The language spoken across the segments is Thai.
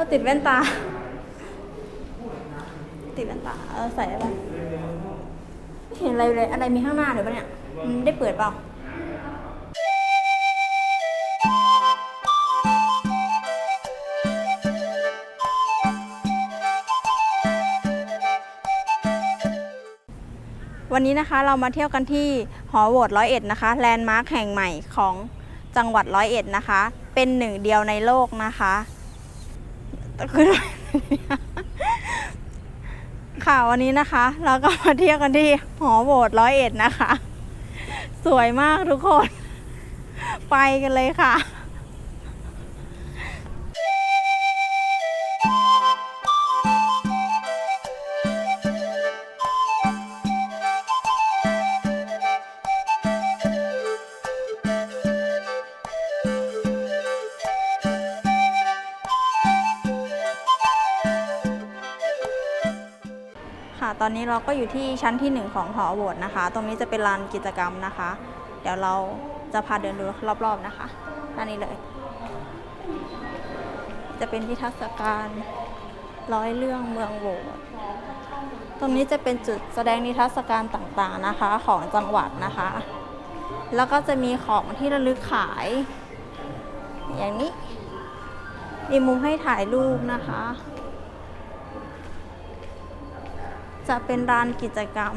ก็ติดแว่นตา ติดแว่นตา เออใส่อะไรไม่เห็นอะไรเลย อะไรมีข้างหน้าหรือปะเนี่ยมันได้เปิดเปล่าวันนี้นะคะเรามาเที่ยวกันที่หอโหวตร้อยเอ็ดนะคะแลนด์มาร์คแห่งใหม่ของจังหวัดร้อยเอ็ดนะคะ เป็นหนึ่งเดียวในโลกนะคะ คือ ค่ะวันนี้นะคะ เราก็มาเที่ยวกันที่หอโบสถ์ร้อยเอ็ดนะคะ สวยมากทุกคน ไปกันเลยค่ะ นี้เราก็อยู่ที่ชั้นที่หนึ่งของหอโหวตนะคะ ตรงนี้จะเป็นลานกิจกรรมนะคะ เดี๋ยวเราจะพาเดินดูรอบๆนะคะอันนี้เลย จะเป็นที่ทัศการร้อยเรื่องเมืองโหวตตรงนี้จะเป็นจุดแสดงนิทรรศการต่างๆนะคะของจังหวัดนะคะ แล้วก็จะมีของที่ระลึกขาย อย่างนี้มีมุมให้ถ่ายรูปนะคะ จะเป็นร้านกิจกรรม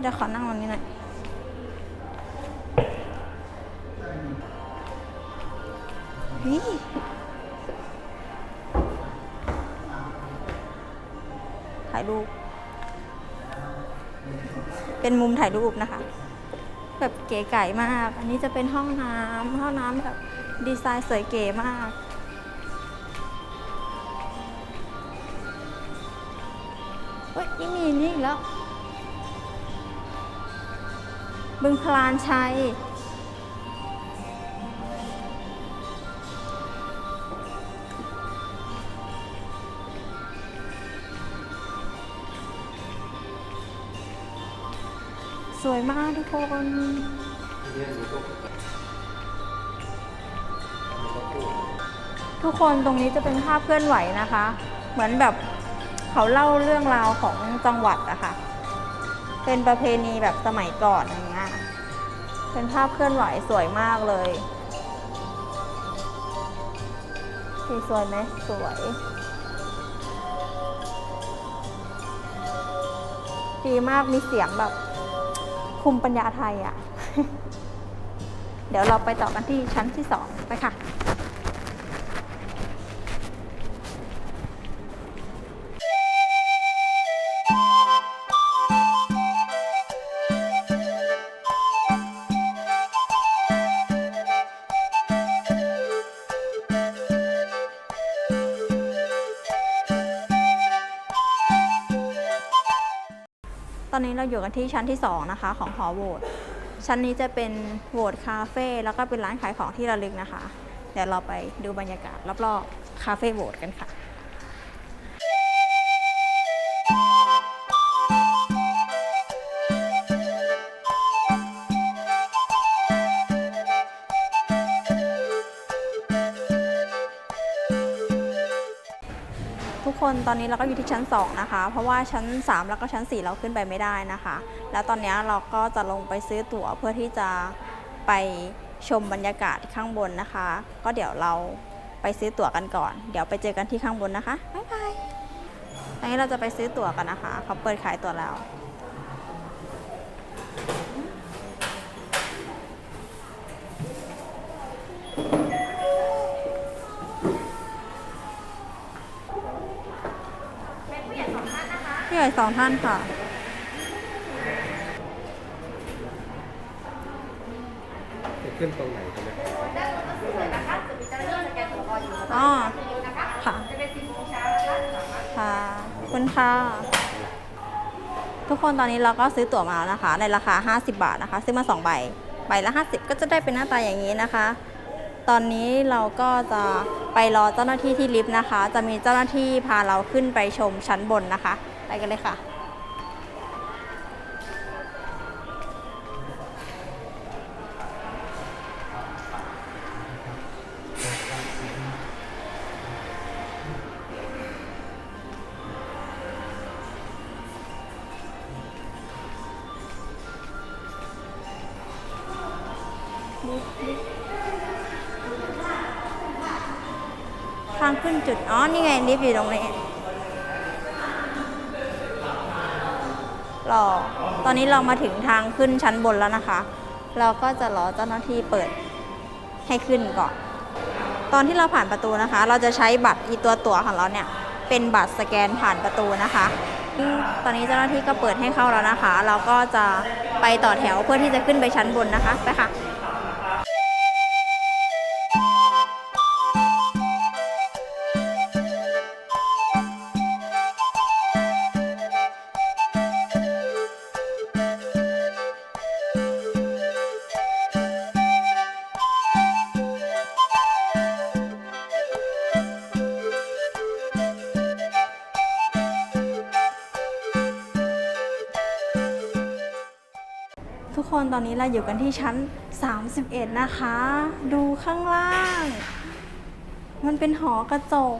เดี๋ยวขอนั่งตรงนี้หน่อยนี่ถ่ายรูป เป็นมุมถ่ายรูปนะคะ แบบเก๋ไก่มาก อันนี้จะเป็นห้องน้ำห้องน้ำแบบดีไซน์สวยเก๋มาก เฮ้ยนี่มีนี่อีกแล้ว บึงพลานชัย สวยมากทุกคน ทุกคนตรงนี้จะเป็นภาพเคลื่อนไหวนะคะ เหมือนแบบ เขาเล่าเรื่องราวของจังหวัดอะค่ะ เป็นประเพณีแบบสมัยก่อนอย่างเงี้ยเป็นภาพเคลื่อนไหวสวยมากเลยสีสวยไหมสวย ดีมากมีเสียงแบบคุมปัญญาไทยอะเดี๋ยวเราไปต่อกันที่ชั้นที่สองไปค่ะ ตอนนี้เราอยู่กันที่ชั้นที่ 2 นะคะ ของหอโหวตชั้นนี้จะเป็นโหวตคาเฟ่แล้วก็เป็นร้านขายของที่ระลึกนะคะ เดี๋ยวเราไปดูบรรยากาศรอบๆคาเฟ่โหวตกันค่ะ ทุกคนตอนนี้เราก็อยู่ที่ชั้น 2 นะคะ เพราะว่าชั้น 3 แล้วก็ชั้น 4 เราขึ้นไปไม่ได้นะคะ แล้วตอนนี้เราก็จะลงไปซื้อตั๋วเพื่อที่จะไปชมบรรยากาศข้างบนนะคะ ก็เดี๋ยวเราไปซื้อตั๋วกันก่อน เดี๋ยวไปเจอกันที่ข้างบนนะคะบ๊ายบายตอนนี้เราจะไปซื้อตั๋วกันนะคะเขาเปิดขายตั๋วแล้ว ญ่สองท่านค่ะ จะขึ้นตรงไหนกันเนี่ยอ๋อค่ะค่ะขอบคุณค่ะ ทุกคนตอนนี้เราก็ซื้อตั๋วมาแล้วนะคะ ในราคา 50 บาทนะคะ ซื้อมา 2 ใบ ใบละ 50 ก็จะได้เป็นหน้าตาอย่างนี้นะคะ ตอนนี้เราก็จะไปรอเจ้าหน้าที่ที่ลิฟต์นะคะ จะมีเจ้าหน้าที่พาเราขึ้นไปชมชั้นบนนะคะ ไปกันเลยค่ะ ทางขึ้นจุด อ๋อ นี่ไงลิฟต์อยู่ตรงนี้ รอ ตอนนี้เรามาถึงทางขึ้นชั้นบนแล้วนะคะ เราก็จะรอเจ้าหน้าที่เปิดให้ขึ้นก่อน ตอนที่เราผ่านประตูนะคะ เราจะใช้บัตรอีตัวตั๋วของเราเนี่ย เป็นบัตรสแกนผ่านประตูนะคะ ตอนนี้เจ้าหน้าที่ก็เปิดให้เข้าแล้วนะคะ เราก็จะไปต่อแถวเพื่อที่จะขึ้นไปชั้นบนนะคะ ไปค่ะ คนตอนนี้เราอยู่กันที่ชั้น 31 นะคะ ดูข้างล่าง มันเป็นหอกระจก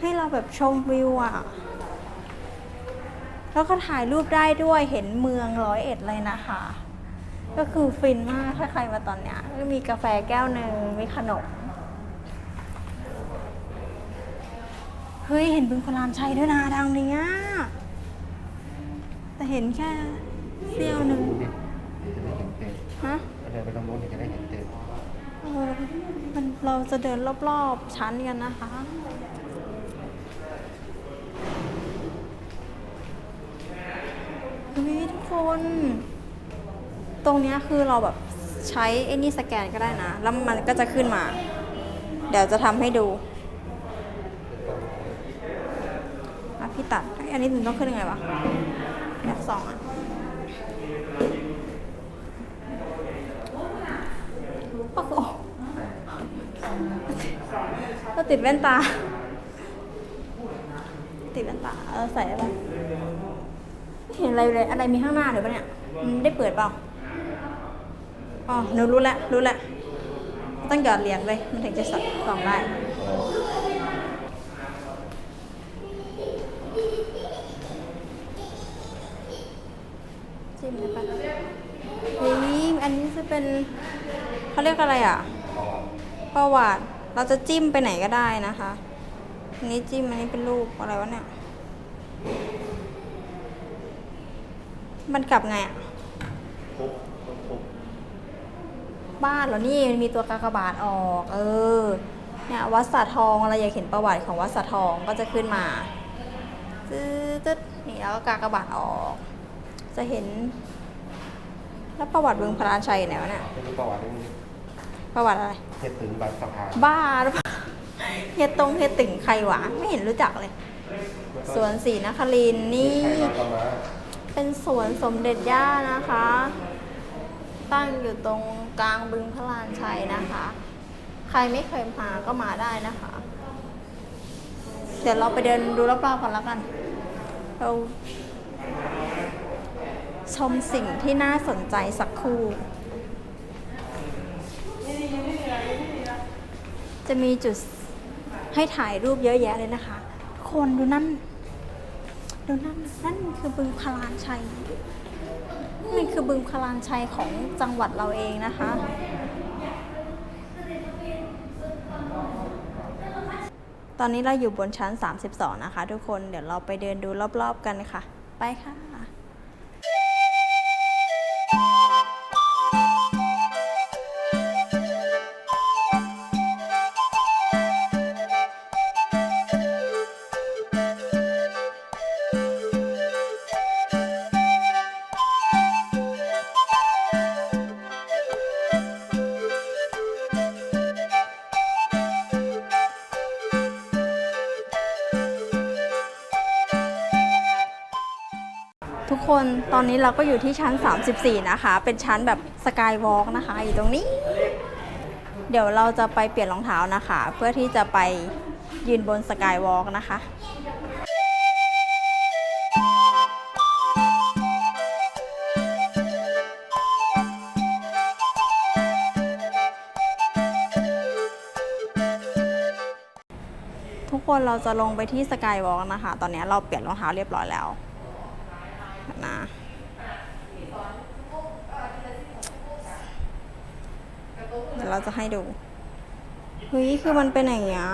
ให้เราแบบชมวิวอะแล้วก็ถ่ายรูปได้ด้วยเห็นเมืองร้อยเอ็ดเลยนะคะ ก็คือฟินมากถ้าใครมาตอนเนี้ยก็มีกาแฟแก้วหนึ่งมีขนมเฮ้ย เห็นบึงพลานชัยด้วยนะทางนี้แต่เห็นแค่เสี้ยวหนึ่ง จะได้เห็นเต็มฮะเดินไปตรงนู้นจะได้เห็นเต็มเออมันเราจะเดินรอบๆชั้นกันนะคะเฮ้ยทุกคน ตรงเนี้ยคือเราแบบใช้ไอ้นี่สแกนก็ได้นะ แล้วมันก็จะขึ้นมา เดี๋ยวจะทำให้ดูอะพี่ตัดอันนี้มันต้องขึ้นยังไงวะอยากสองอะ โอ้โห ก็ติดแว่นตา ติดแว่นตา เออใส่อะไรไม่เห็นอะไรเลย อะไรมีข้างหน้าหรือปะเนี่ยมันได้เปิดเปล่า อ๋อ หนูรู้แล้ว รู้แล้ว ต้องหยอดเหรียญเลยมันถึงจะสับกล่องได้จิ้มได้ปะเฮ้ยอันนี้จะเป็นเขาเรียกอะไรอะ ประวัติ เราจะจิ้มไปไหนก็ได้นะคะอันนี้จิ้มอันนี้เป็นรูปอะไรวะเนี่ย มันกลับไงอะบ้านเหรอนี่มันมีตัวกากบาทออก เออเนี่ยวัดสาทองอะไรอยากเห็นประวัติของวัดสาทองก็จะขึ้นมาตึ๊ดึ๊ดนี่แล้วก็กากบาทออก จะเห็น แล้วประวัติเบืองพระราชัยไหนวะเนี่ยเป็นประวัติ ประวัติอะไรเหตุถึงบางสะพานบ้าหรือเปล่าเฮียตรงเฮียติ่งใครวะไม่เห็นรู้จักเลย สวนศรีนครินทร์นี่ ใครมาก็มาเป็นสวนสมเด็จย่านะคะ ตั้งอยู่ตรงกลางบึงพระลานชัยนะคะ ใครไม่เคยมาก็มาได้นะคะ เดี๋ยวเราไปเดินดูรอบๆกันแล้วกัน เราชมสิ่งที่น่าสนใจสักครู่ จะมีจุดให้ถ่ายรูปเยอะแยะเลยนะคะ คนดูนั่น ดูนั่น นั่นคือบึงพลานชัยนี่คือบึงพลานชัยของจังหวัดเราเองนะคะ ตอนนี้เราอยู่บนชั้น 32 นะคะทุกคน เดี๋ยวเราไปเดินดูรอบๆกันค่ะ ไปค่ะ คนตอนนี้เราก็อยู่ที่ชั้น 34 นะคะ เป็นชั้นแบบสกายวอล์กนะคะ อยู่ตรงนี้ เดี๋ยวเราจะไปเปลี่ยนรองเท้านะคะ เพื่อที่จะไปยืนบนสกายวอล์กนะคะทุกคนเราจะลงไปที่สกายวอล์กนะคะ ตอนนี้เราเปลี่ยนรองเท้าเรียบร้อยแล้ว นะเราจะให้ดูเฮ้ยคือมันเป็นอย่างเงี้ย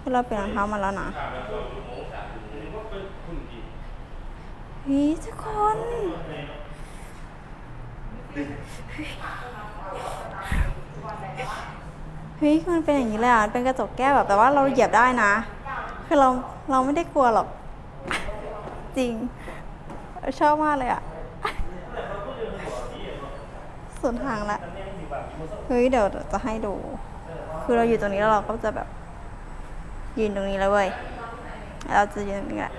คือเราเปลี่ยนรองเท้ามาแล้วนะเฮ้ยทุกคนเฮ้ยคือมันเป็นอย่างนี้เลยอะเป็นกระจกแก้วแบบแต่ว่าเราเหยียบได้นะ คือเราเราไม่ได้กลัวหรอก จริง ชอบมากเลยอะส่วนทางละเฮ้ยเดี๋ยวจะให้ดู คือเราอยู่ตรงนี้แล้วเราก็จะแบบยืนตรงนี้แล้วเว้ยเราจะยืนตรงนี้แหละ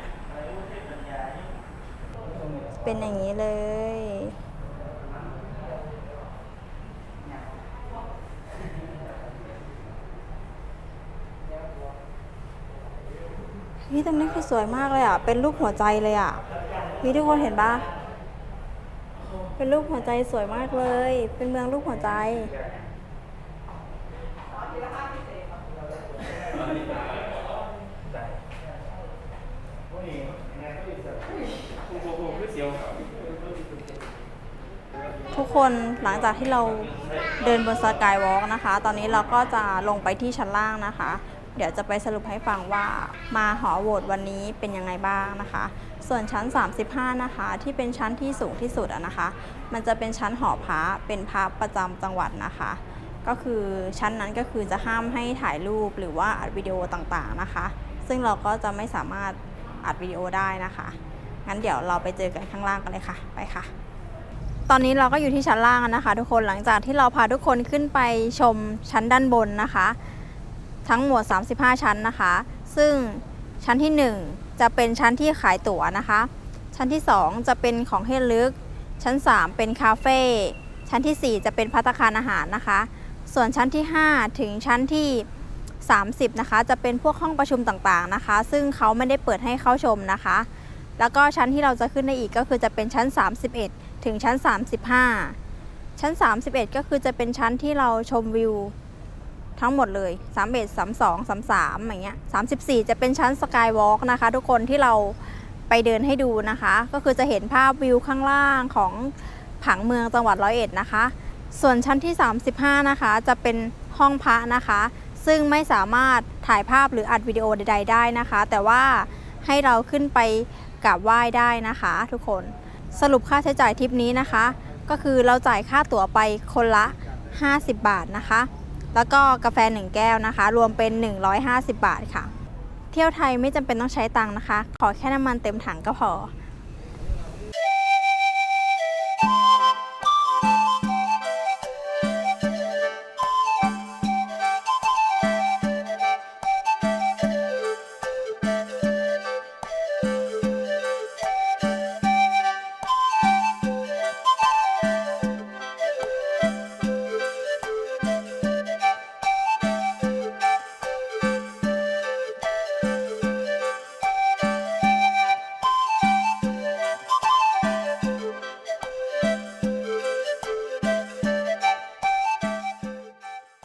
เป็นอย่างนี้เลย นี่ตรงนี้คือสวยมากเลยอะ เป็นรูปหัวใจเลยอะ นี่ทุกคนเห็นปะเป็นรูปหัวใจสวยมากเลย เป็นเมืองรูปหัวใจ ทุกคนหลังจากที่เราเดินบนสกายวอล์กนะคะ ตอนนี้เราก็จะลงไปที่ชั้นล่างนะคะ เดี๋ยวจะไปสรุปให้ฟังว่ามาหอโหวตวันนี้เป็นยังไงบ้างนะคะ ส่วนชั้น 35 นะคะ ที่เป็นชั้นที่สูงที่สุดอะนะคะ มันจะเป็นชั้นหอพระเป็นพระประจำจังหวัดนะคะ ก็คือชั้นนั้นก็คือจะห้ามให้ถ่ายรูปหรือว่าอัดวิดีโอต่างๆนะคะ ซึ่งเราก็จะไม่สามารถอัดวิดีโอได้นะคะงั้นเดี๋ยวเราไปเจอกันข้างล่างกันเลยค่ะ ไปค่ะตอนนี้เราก็อยู่ที่ชั้นล่างนะคะ ทุกคนหลังจากที่เราพาทุกคนขึ้นไปชมชั้นด้านบนนะคะ ทั้งหมด 35 ชั้นนะคะ ซึ่งชั้นที่ 1 จะเป็นชั้นที่ขายตั๋วนะคะ ชั้นที่ 2 จะเป็นของให้ลึก ชั้น 3 เป็นคาเฟ่ ชั้นทีสี่ 4 จะเป็นพัตคารอาหารนะคะ ส่วนชั้นที่ 5 ถึงชั้นที่ 30 นะคะ จะเป็นพวกห้องประชุมต่างๆนะคะ ซึ่งเขาไม่ได้เปิดให้เข้าชมนะคะ แล้วก็ชั้นที่เราจะขึ้นได้อีกก็คือจะเป็นชั้น 31 ถึงชั้น 35 ชั้น 31 ก็คือจะเป็นชั้นที่เราชมวิว ทั้งหมดเลย31 32 33อย่างเงี้ย34จะเป็นชั้นสกายวอล์กนะคะ ทุกคนที่เราไปเดินให้ดูนะคะ ก็คือจะเห็นภาพวิวข้างล่างของผังเมืองจังหวัดร้อยเอ็ดนะคะ ส่วนชั้นที่ 35 นะคะ จะเป็นห้องพระนะคะ ซึ่งไม่สามารถถ่ายภาพหรืออัดวิดีโอใด ๆ ได้นะคะ แต่ว่าให้เราขึ้นไปกราบไหว้ได้นะคะ ทุกคนสรุปค่าใช้จ่ายทริปนี้นะคะ ก็คือเราจ่ายค่าตั๋วไปคนละ 50 บาทนะคะ แล้วก็กาแฟ 1 แก้วนะคะ รวมเป็น 150 บาทค่ะ เที่ยวไทยไม่จำเป็นต้องใช้ตังค์นะคะ ขอแค่น้ำมันเต็มถังก็พอ